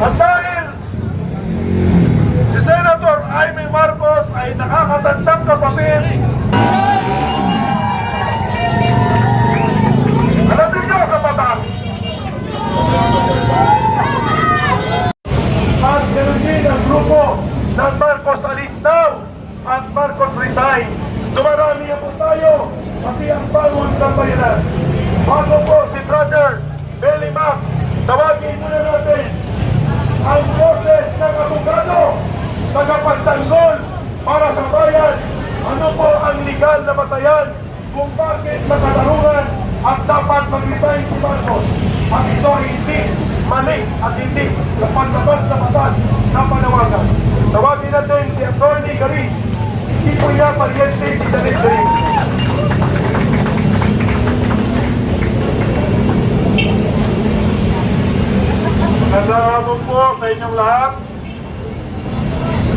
at dahil si Senator Amy Marcos ay nakakatandang tagapagtanggol para sa bayan. Ano po ang legal na batayan kung bakit makatarungan at dapat mag-resign si Marcos. At ito ay hindi mali at hindi napaglaban sa batas na panawagan. Tawagin natin si Attorney Garin. Hindi po niya pariente si Dalit Garin. Hapon po sa inyong lahat.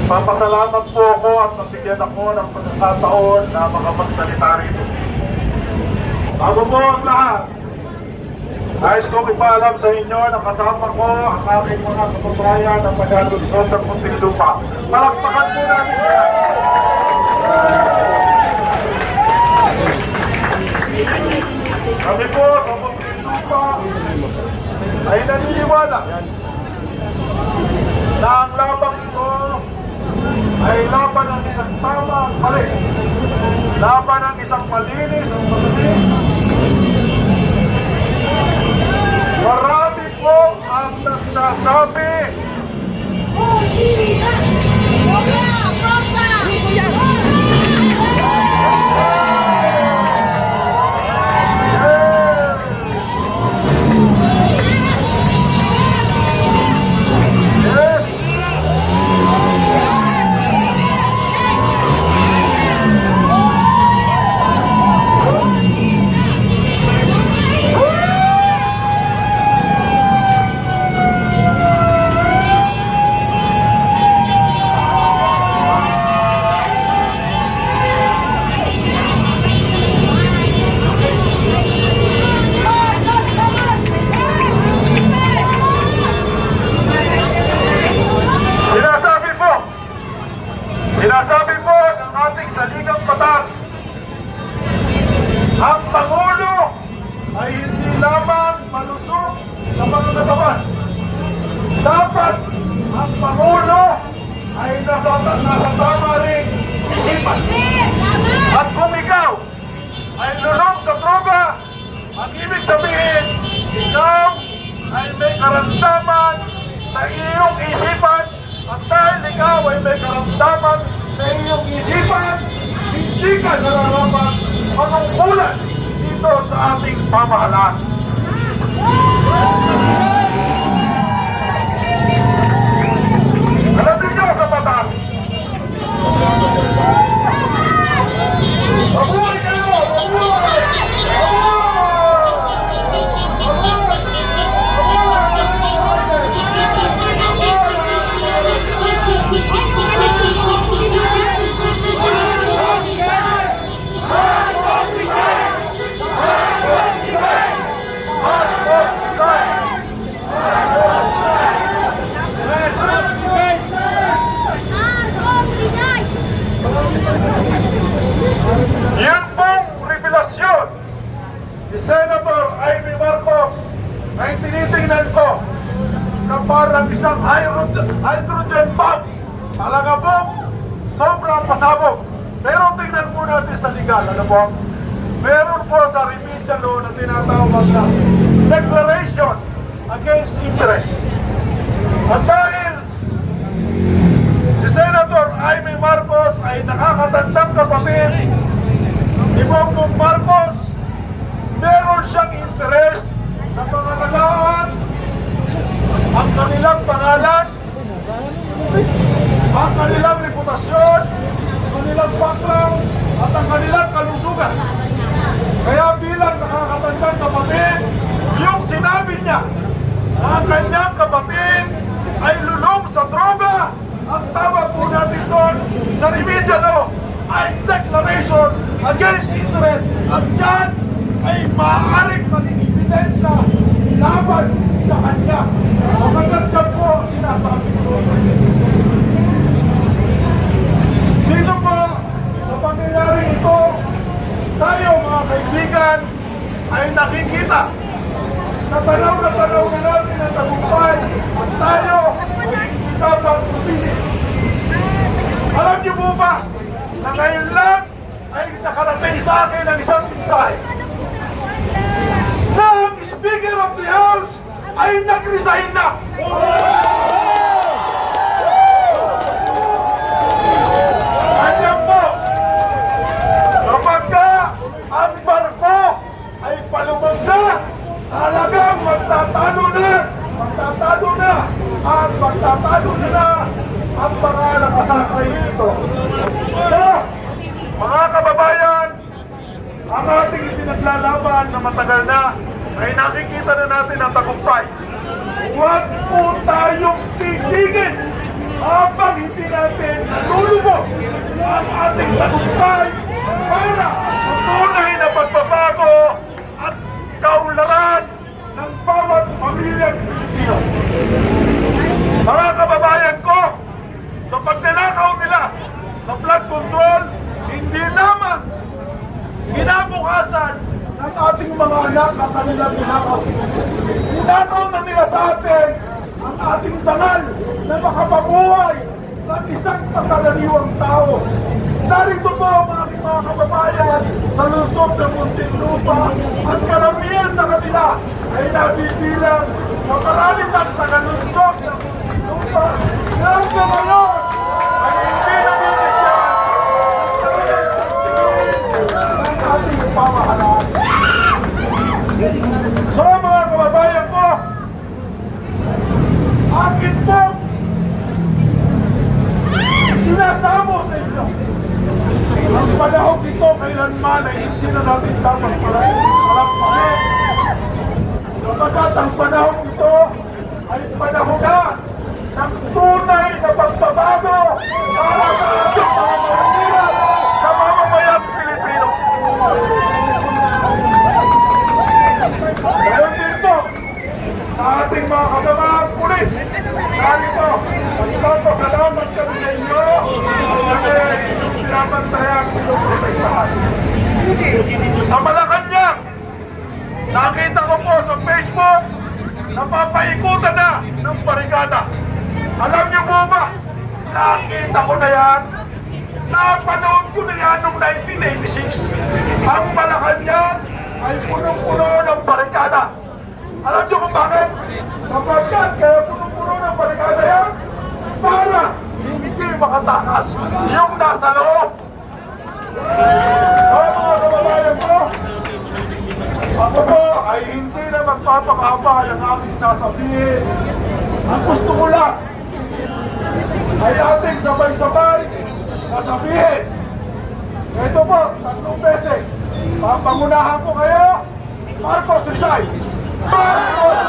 Papasalamat po ako at nabigyan ako ng pagkakataon na makapagsalita rito. Bago po ang lahat, nais kong ipaalam sa inyo na kasama ko ang aking mga kababayan na taga-Luzon ng Muntinlupa. Palakpakan po natin yan. Kami po sa Muntinlupa ay naniniwala na ang labang ito ay laban ng isang tama at mali. Laban ng isang malinis at malinis. Nasa, tama rin isipan. At kung ikaw ay lulong sa droga, ang ibig sabihin, ikaw ay may karamdaman sa iyong isipan at dahil ikaw ay may karamdaman sa iyong isipan, hindi ka nararapat manungkulan dito sa ating pamahalaan. Música parang isang hydrogen bomb. Talaga po, sobrang pasabog. Pero tingnan po natin sa legal, ano po? Meron po sa remedial law na tinatawag na Declaration Against Interest. At dahil si Senator Amy Marcos ay nakakatandang kapatid ni Bongbong Marcos, meron siyang interest na pangalagaan ang kanilang pangalan, ang kanilang reputasyon, ang kanilang background, at ang kanilang kalusugan. Kaya bilang nakakatandang kapatid, yung sinabi niya na ang kanyang kapatid ay lulong sa droga, ang tawag po natin doon sa remedial law ay declaration against interest. At dyan ay maaaring maging ebidensya lamang tanaw na tanaw na natin ang tagumpay at tayo ay hindi dapat pumili. Alam niyo po ba na ngayon lang ay nakarating sa akin ang isang mensahe na ang Speaker of the House ay nag-resign na. Kanya po, kapag ka ang barko ay palubog na, talagang magtatalo na, magtatalo na, at magtatalo na na ang mga nakasakay dito. So, mga kababayan, ang ating ipinaglalaban na matagal na ay nakikita na natin ang tagumpay. Huwag po tayong titigil habang hindi natin nalulubog ang ating tagumpay para tunay na pagbabago at kaunlaran ng bawat pamilyang Pilipino. Mga kababayan ko, sa pagnanakaw nila sa flood control, hindi lamang kinabukasan ng ating mga anak ang kanilang ninakaw. Ninakaw na nila sa atin ang ating dangal na makapabuhay ng isang pagkalaniwang tao. Narito po ang aking mga kababayan sa lusog ng Muntinlupa at karamihan sa kanila ay nabibilang sa marami ng tagalusog ng Muntinlupa na hanggang ngayon ay hindi nabibigyan ng ating pamahalaan. So mga kababayan ko, akin po sinasamo sa inyo. Ang panahon ito kailanman ay hindi na natin dapat palampasin. Kapagkat ang panahon ito ay panahon na ng tunay na pagbabago para sa ating mga mahirap sa mamamayang Pilipino. Gayon din po sa ating mga kasamaang pulis. Narito, magpapasalamat kami sa inyo kasi pinapantayan pinoprotektahan. Sa Malacanang, nakita ko po sa Facebook, napapaikutan na ng barikada. Alam niyo po ba, nakita ko na yan, napanood ko na yan noong 1986. Ang Malacanang ay punong-puno ng barikada. Alam niyo kung bakit? Sapagkat kaya punong-puno ng barikada yan para hindi makatakas yung nasa loob. So mga kababayan ko, ako po ay hindi na magpapakahaba ng aking sasabihin. Ang gusto ko lang ay ating sabay-sabay sasabihin. Ito po, tatlong beses. Papangunahan ko kayo, Marcos Rizal. Marcos